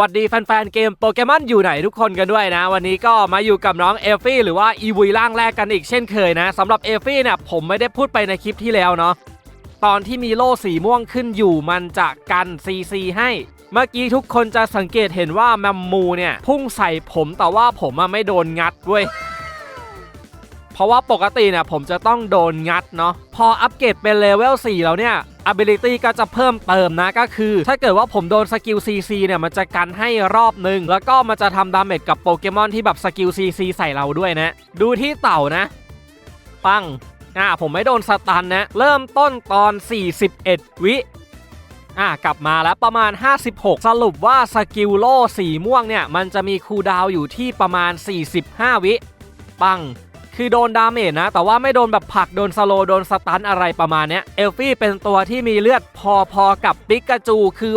หวัดดีแฟนๆเกมโปเกมอนอยู่ไหนทุกคนกันด้วยนะ วันนี้ก็มาอยู่กับน้องเอฟฟี่หรือว่าอีวุยร่างแรกกันอีกเช่นเคยนะสำหรับเอฟฟี่เนี่ยผมไม่ได้พูดไปในคลิปที่แล้วเนาะตอนที่มีโล่สีม่วงขึ้นอยู่มันจะกัน CC ให้เมื่อกี้ทุกคนจะสังเกตเห็นว่าแมมมูเนี่ยพุ่งใส่ผมแต่ว่าผมอะไม่โดนงัดเว้ยเพราะว่าปกติเนี่ยผมจะต้องโดนงัดเนาะพออัปเกรดเป็นเลเวล4แล้วเนี่ย ability ก็จะเพิ่มเติมนะก็คือ ถ้าเกิดว่าผมโดนสกิล CC เนี่ยมันจะกันให้รอบหนึ่งแล้วก็มันจะทำดาเมจกับโปเกมอนที่แบบสกิล CC ใส่เราด้วยนะ ดูที่เต่านะ ปังอ่าผมไม่โดนสตันนะ เริ่มต้นตอน 41 วิอะกลับมาแล้วประมาณ 56 สรุปว่าสกิลโล่สีม่วงเนี่ย มันจะมีคูดาวอยู่ที่ประมาณ 45 วิ ปัง คือโดนดาเมจนะ แต่ว่าไม่โดนแบบผักโดนสโลโดนสตันอะไรประมาณเนี้ยเอลฟี่เป็นตัวที่มีเลือดพอๆกับปิกาจูคือ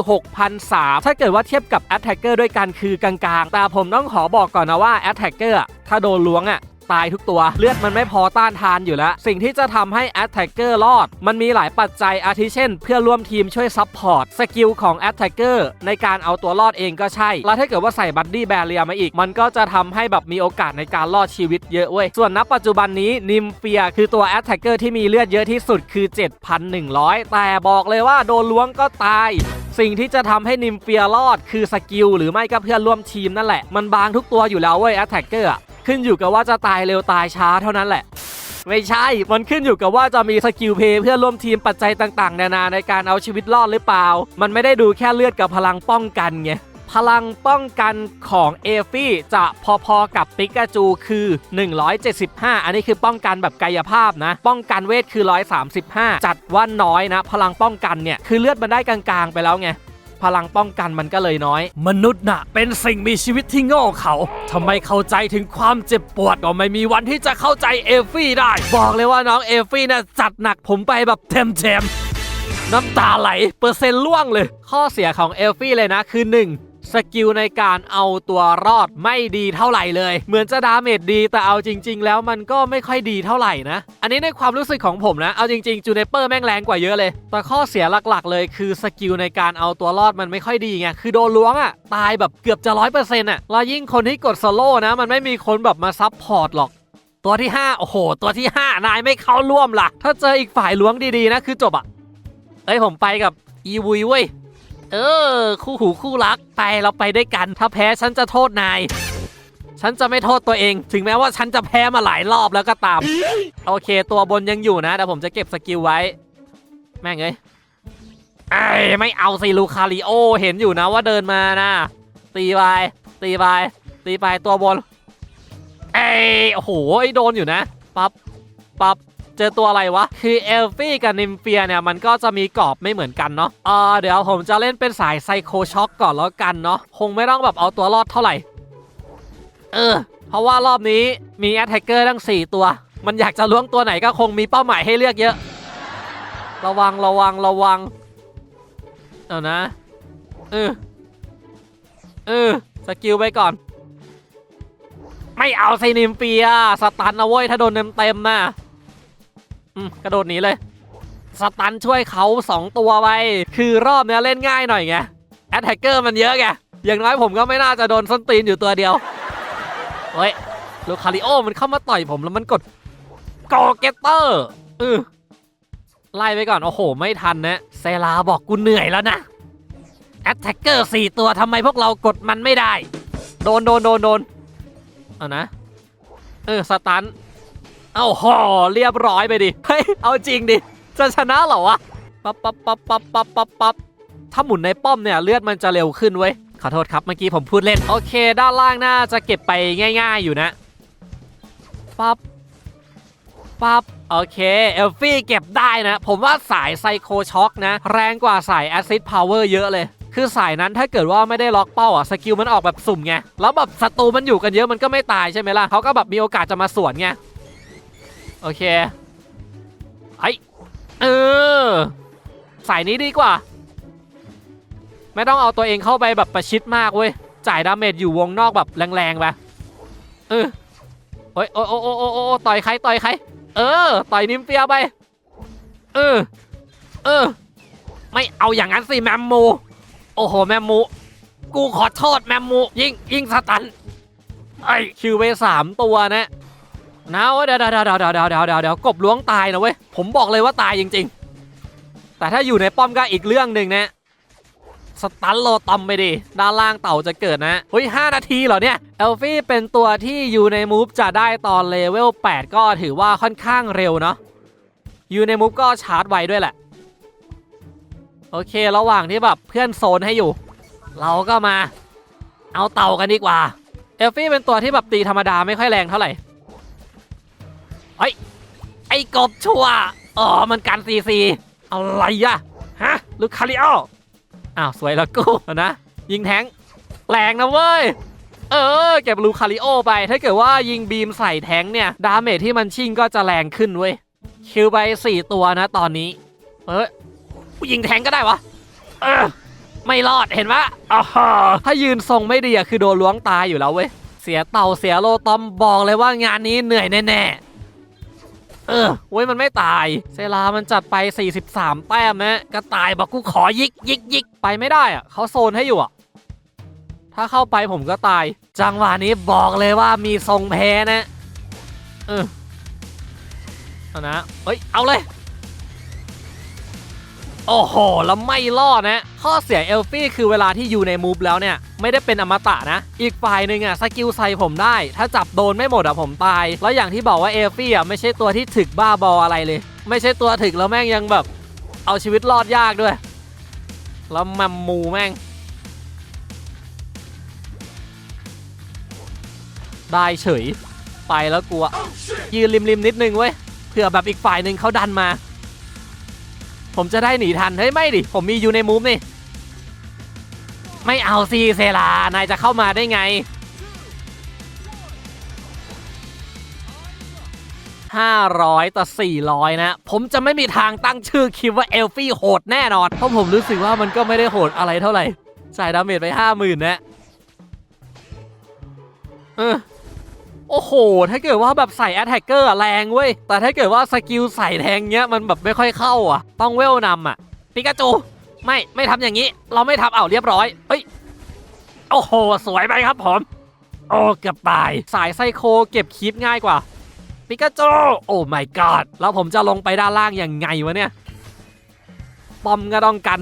6,003ถ้าเกิดว่าเทียบกับแอตแทกเกอร์ด้วยกันคือกลางๆ แต่ผมต้องขอบอกก่อนนะว่าแอตแทกเกอร์ถ้าโดนล้วงอะ ตายทุกตัว เลือดมันไม่พอต้านทานอยู่แล้ว สิ่งที่จะทำให้ Attacker รอด มันมีหลายปัจจัยอาทิเช่น เพื่อร่วมทีมช่วยซับพอร์ตสกิลของ Attacker ในการเอาตัวรอดเองก็ใช่ แล้วถ้าเกิดว่าใส่บัดดี้แบเรียมาอีก มันก็จะทำให้แบบมีโอกาสในการรอดชีวิตเยอะเว้ยส่วนณปัจจุบันนี้นิมเฟียคือตัว Attacker ที่มีเลือดเยอะที่สุดคือ 7,100 แต่บอกเลยว่าโดนล้วงก็ตายสิ่งที่จะทำให้นิมเฟียรอดคือสกิลหรือไม่ก็เพื่อนร่วมทีมนั่นแหละ มันบางทุกตัวอยู่แล้วเว้ย Attacker อะ ขึ้นอยู่กับว่าจะตายเร็วตายช้าเท่านั้นแหละ ไม่ใช่ มันขึ้นอยู่กับว่าจะมีสกิลเพย์เพื่อร่วมทีมปัจจัยต่างๆ นานาในการเอาชีวิตรอดหรือเปล่า มันไม่ได้ดูแค่เลือดกับพลังป้องกันไงพลังป้องกันของเอฟี่จะพอๆกับปิกาจูคือ 175 อันนี้คือป้องกันแบบกายภาพนะ ป้องกันเวทคือ 135 จัดว่าน้อยนะ พลังป้องกันเนี่ย คือเลือดมันได้กลางๆไปแล้วไง พลังป้องกันมันก็เลยน้อย มนุษย์น่ะ เป็นสิ่งมีชีวิตที่โง่เขาทำไมเข้าใจถึงความเจ็บปวดก็ไม่มีวันที่จะเข้าใจเอลฟี่ได้ บอกเลยว่าน้องเอลฟี่น่ะจัดหนักผมไปแบบเต็มเต็มๆน้ำตาไหลเปอร์เซ็นต์ล่วงเลย ข้อเสียของเอลฟี่เลยนะคือ 1. สกิลในการเอาตัวรอดไม่ดีเท่าไหร่เลย เหมือนจะดาเมจดีแต่เอาจริง ๆ แล้วมันก็ไม่ค่อยดีเท่าไหร่นะ อันนี้ในความรู้สึกของผมนะ เอาจริงๆจูเนเปอร์แม่งแรงกว่าเยอะเลย แต่ข้อเสียหลักๆ เลยคือสกิลในการเอาตัวรอดมันไม่ค่อยดีไง คือโดนล้วงอะ่ะ ตายแบบเกือบจะร้อยเปอร์เซ็นต์อะแล้วยิ่งคนที่กดสโลว์นะ มันไม่มีคนแบบมาซับพอร์ตหรอกตัวที่ 5 โอ้โห ตัวที่ 5 นายไม่เข้าร่วมล่ะ ถ้าเจออีกฝ่ายล้วงดีๆนะ คือจบอะเอ้ยผมไปกับอีวุยเว้ย เออ คู่หูคู่รักไปเราไปด้วยกัน ถ้าแพ้ฉันจะโทษนาย ฉันจะไม่โทษตัวเอง ถึงแม้ว่าฉันจะแพ้มาหลายรอบแล้วก็ตาม โอเค ตัวบนยังอยู่นะแต่ผมจะเก็บสกิลไว้ แม่งเอ้ยไอ้ไม่เอาสิลูคาริโอ เห็นอยู่นะว่าเดินมานะตีไปตีไปตีไปตัวบนเอ้โอ้โหโดนอยู่นะ ปับ๊บปับ๊บ จอตัวอะไรวะ คือเอลฟี่กับนิมเฟียเนี่ยมันก็จะมีกรอบไม่เหมือนกันเนาะเออเดี๋ยวผมจะเล่นเป็นสายไซโคช็อกก่อนแล้วกันเนาะคงไม่ต้องแบบเอาตัวรอดเท่าไหร่ เออ เพราะว่ารอบนี้มีแอตแทกเกอร์ทั้ง 4 ตัว มันอยากจะล้วงตัวไหนก็คงมีเป้าหมายให้เลือกเยอะ ระวังระวังระวังเอานะเออเออสกิลไปก่อน ไม่เอาไซนิมเฟียสตันนะเว้ยถ้าโดนเต็มๆนะ อืมกระโดดหนีเลย สตันช่วยเขาสองตัวไป คือรอบเนี้ยเล่นง่ายหน่อยไง แอตแทกเกอร์มันเยอะไง อย่างน้อยผมก็ไม่น่าจะโดนส้นตีนอยู่ตัวเดียว เฮ้ย ลูคาริโอมันเข้ามาต่อยผมแล้วมันกดกอเกตเตอร์เออไล่ไปก่อน โอ้โห ไม่ทันนะ เซลาบอกกูเหนื่อยแล้วนะ แอตแทกเกอร์สี่ตัวทำไมพวกเรากดมันไม่ได้ โดนโดนโดนโดนเอานะ เออ สตัน เอาห่อเรียบร้อยไปดิ เฮ้ย เอาจริงดิ จะชนะเหรอวะ ปั๊บปั๊บปั๊บปั๊บปั๊บปั๊บปั๊บถ้าหมุนในป้อมเนี่ยเลือดมันจะเร็วขึ้นเว้ย ขอโทษครับเมื่อกี้ผมพูดเล่น โอเค ด้านล่างน่าจะเก็บไปง่าย ๆอยู่นะ ปั๊บ ปั๊บ โอเค เอลฟี่เก็บได้นะ ผมว่าสายไซโคช็อกนะ แรงกว่าสายแอซิดพาวเวอร์เยอะเลยคือสายนั้นถ้าเกิดว่าไม่ได้ล็อกเป้าอะสกิลมันออกแบบสุ่มไง แล้วแบบศัตรูมันอยู่กันเยอะมันก็ไม่ตายใช่ไหมล่ะเขาก็แบบมีโอกาสจะมาสวนไง โอเคไอเออ สายนี้ดีกว่า ไม่ต้องเอาตัวเองเข้าไปแบบประชิดมากเว้ย จ่ายดาเมจอยู่วงนอกแบบแรงๆไปเออโอ้ยโอ้โอ้โอ้โอ้โอ้ต่อยใครต่อยใคร เออ ต่อยนิมเฟียไป เออ เออ ไม่เอาอย่างนั้นสิแมมมู โอ้โหแมมมู กูขอโทษแมมมู ยิงยิงสตัน ไอ้คิวไปสามตัวนะ นะเดี๋ยวเดี๋ยวเดี๋ยวเดี๋ยวเดี๋ยวเดี๋ยวเดี๋ยวกบล้วงตายนะเว้ย ผมบอกเลยว่าตายจริง ๆ แต่ถ้าอยู่ในป้อมก็อีกเรื่องหนึ่งนะสตันโลตอมไปดิ ด้านล่างเต่าจะเกิดนะเฮ้ยห้านาทีเหรอเนี่ย เอลฟี่เป็นตัวที่อยู่ในมูฟจะได้ตอนเลเวล 8 ก็ถือว่าค่อนข้างเร็วเนาะ อยู่ในมูฟก็ชาร์จไวด้วยแหละ โอเค ระหว่างที่แบบเพื่อนโซนให้อยู่ เราก็มา เอาเต่ากันดีกว่า เอลฟี่เป็นตัวที่แบบตีธรรมดาไม่ค่อยแรงเท่าไหร่ เฮ้ย ไอ้กบชัว อ๋อ มันกันซีซีอะไรอะฮะลูคาริโออ้าว สวยแล้วกูนะ ยิงแทงแรงนะเว้ย เออ เก็บลูคาริโอไป ถ้าเกิดว่ายิงบีมใส่แทงเนี่ย ดาเมจที่มันชิ่งก็จะแรงขึ้นเว้ย คิวไป4ตัวนะตอนนี้ เออยิงแทงก็ได้วะ เออ ไม่รอดเห็นปะอ๋อถ้ายืนทรงไม่ดีอะคือโดนล้วงตายอยู่แล้วเว้ย เสียเต่าเสียโลตอมบอกเลยว่างานนี้เหนื่อยแน่ๆ เออเว้ยมันไม่ตาย เซรามันจัดไป 43 แต้มนะกระต่ายบอกกูขอยิกยิกยิกไปไม่ได้อะเขาโซนให้อยู่อะถ้าเข้าไปผมก็ตาย จังหวะนี้บอกเลยว่ามีทรงแพ้นะ เออเอานะ เฮ้ย เอาเลย โอ้โห แล้วไม่รอดนะ ข้อเสียเอลฟี่คือเวลาที่อยู่ในมูฟแล้วเนี่ย ไม่ได้เป็นอมตะนะ อีกฝ่ายหนึ่งอะสกิลใส่ผมได้ ถ้าจับโดนไม่หมดอะผมตาย แล้วอย่างที่บอกว่าเอลฟี่อะไม่ใช่ตัวที่ถึกบ้าบออะไรเลย ไม่ใช่ตัวถึกแล้วแม่งยังแบบ เอาชีวิตรอดยากด้วย แล้วมัมมูแม่ง ได้เฉย ไปแล้วกลัว ยืนริมๆนิดนึงเว้ยเผื่อแบบอีกฝ่ายหนึ่งเขาดันมา ผมจะได้หนีทัน เฮ้ย ไม่ดิ ผมมีอยู่ในมูฟนี่ ไม่เอาซีเซลานายจะเข้ามาได้ไง 500 ต่อ 400 นะ ผมจะไม่มีทางตั้งชื่อคลิปว่าเอลฟี่โหดแน่นอน เพราะผมรู้สึกว่ามันก็ไม่ได้โหดอะไรเท่าไหร่จ่ายดาเมจไป 50,000นะเออ โอ้โห ถ้าเกิดว่าแบบใส่แอตแทกเกอร์แรงเว้ย แต่ถ้าเกิดว่าสกิลใส่แทงเงี้ยมันแบบไม่ค่อยเข้าอะ ต้องเวลนำอะปิกาจู ไม่ ไม่ทำอย่างนี้ เราไม่ทำเอาเรียบร้อย เฮ้ย โอ้โห สวยไปครับผม โอ้เกือบตาย สายไซโคเก็บคีปง่ายกว่าปิกาจู โอ้ my god แล้วผมจะลงไปด้านล่างยังไงวะเนี่ย ปอมก็ต้องกัน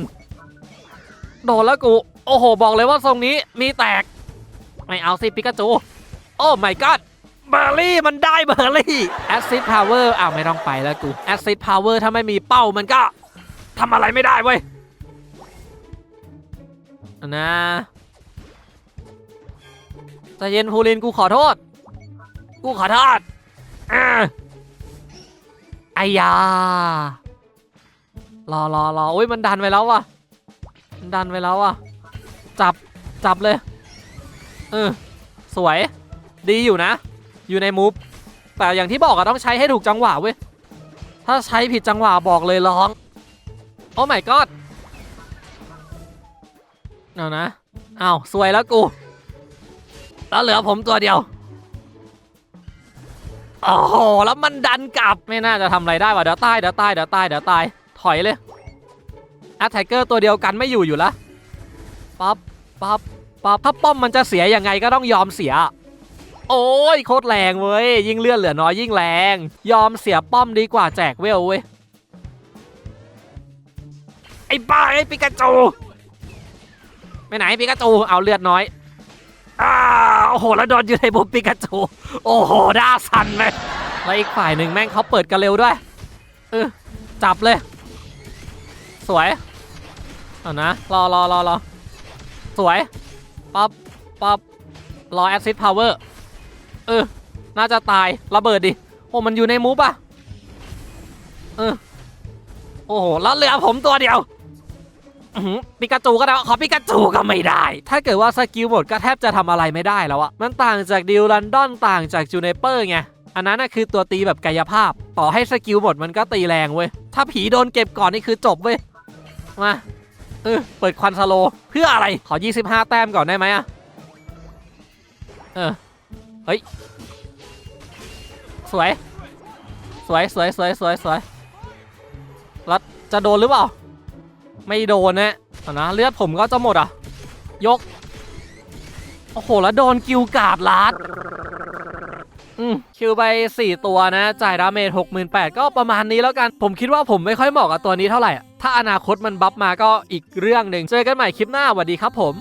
โดนแล้วกู โอ้โห บอกเลยว่าทรงนี้มีแตก ไม่เอาสิปิกาจู โอ้ my god เบอร์รี่มันได้เบอร์รี่แอซิดพาวเวอร์อ้าวไม่ต้องไปแล้วกูแอซิดพาวเวอร์ถ้าไม่มีเป้ามันก็ทำอะไรไม่ได้เว้ยนะใจเย็นพูลินกูขอโทษ กูขอโทษอ่าไอ้ยารอรอรอโอ้ยมันดันไปแล้วว่ะมันดันไปแล้วว่ะ จับจับเลย เออ สวย ดีอยู่นะ อยู่ในมูฟแต่อย่างที่บอกอะต้องใช้ให้ถูกจังหวะเว้ย ถ้าใช้ผิดจังหวะบอกเลยร้อง โอ้ my god เอานะเอาสวยแล้วกู แล้วเหลือผมตัวเดียว โอ้โห แล้วมันดันกลับไม่น่าจะทำอะไรได้ว่ะเดี๋ยวตายเดี๋ยวตายเดี๋ยวตายเดี๋ยวตาย ถอยเลยแอตแทกเกอร์ตัวเดียวกันไม่อยู่อยู่ล้วปั๊บปั๊บปั๊บถ้าป้อมมันจะเสียยังไงก็ต้องยอมเสีย โอ้ยโคตรแรงเว้ย ยิ่งเลือดเหลือน้อยยิ่งแรง ยอมเสียป้อมดีกว่าแจกเวลเว้ย ไอ้บ้าไอ้ปิกาจูไปไหนปิกาจูเอาเลือดน้อยอ้าโอ้โหแล้วโดนอยู่ในบุปิกาจู โอ้โหด้าสันเลยแล้วอีกฝ่ายหนึ่งแม่งเขาเปิดกันเร็วด้วยเออจับเลย สวย เอานะ รอรอรอรอสวย ปั๊บปั๊บรอแอซิดพาวเวอร์ เออ น่าจะตายระเบิดดิโอ้มันอยู่ในมูฟอะเออโอ้โหแล้วเหลือผมตัวเดียวปิกาจูก็ได้ขอปิกาจูก็ไม่ได้ ถ้าเกิดว่าสกิลหมดก็แทบจะทำอะไรไม่ได้แล้วอะมันต่างจากดิวลันดอนต่างจากจูเนเปอร์ไง อันนั้นน่ะคือตัวตีแบบกายภาพ ต่อให้สกิลหมดมันก็ตีแรงเว้ย ถ้าผีโดนเก็บก่อนนี่คือจบเว้ย มาเออเปิดควันสโล เพื่ออะไร ขอ 25 แต้มก่อนได้ไหมอะเออ เฮ้ย สวย สวยสวยสวยสวยสวยแล้วจะโดนหรือเปล่า ไม่โดนนะนะเลือดผมก็จะหมดอะ ยก โอ้โห แล้วโดนกิวกาดลัดอืมคิวไป 4 ตัวนะ จ่ายดาเมจ68,000 ก็ประมาณนี้แล้วกัน ผมคิดว่าผมไม่ค่อยเหมาะกับตัวนี้เท่าไหร่ ถ้าอนาคตมันบัฟมาก็อีกเรื่องหนึ่ง เจอกันใหม่คลิปหน้าสวัสดีครับผม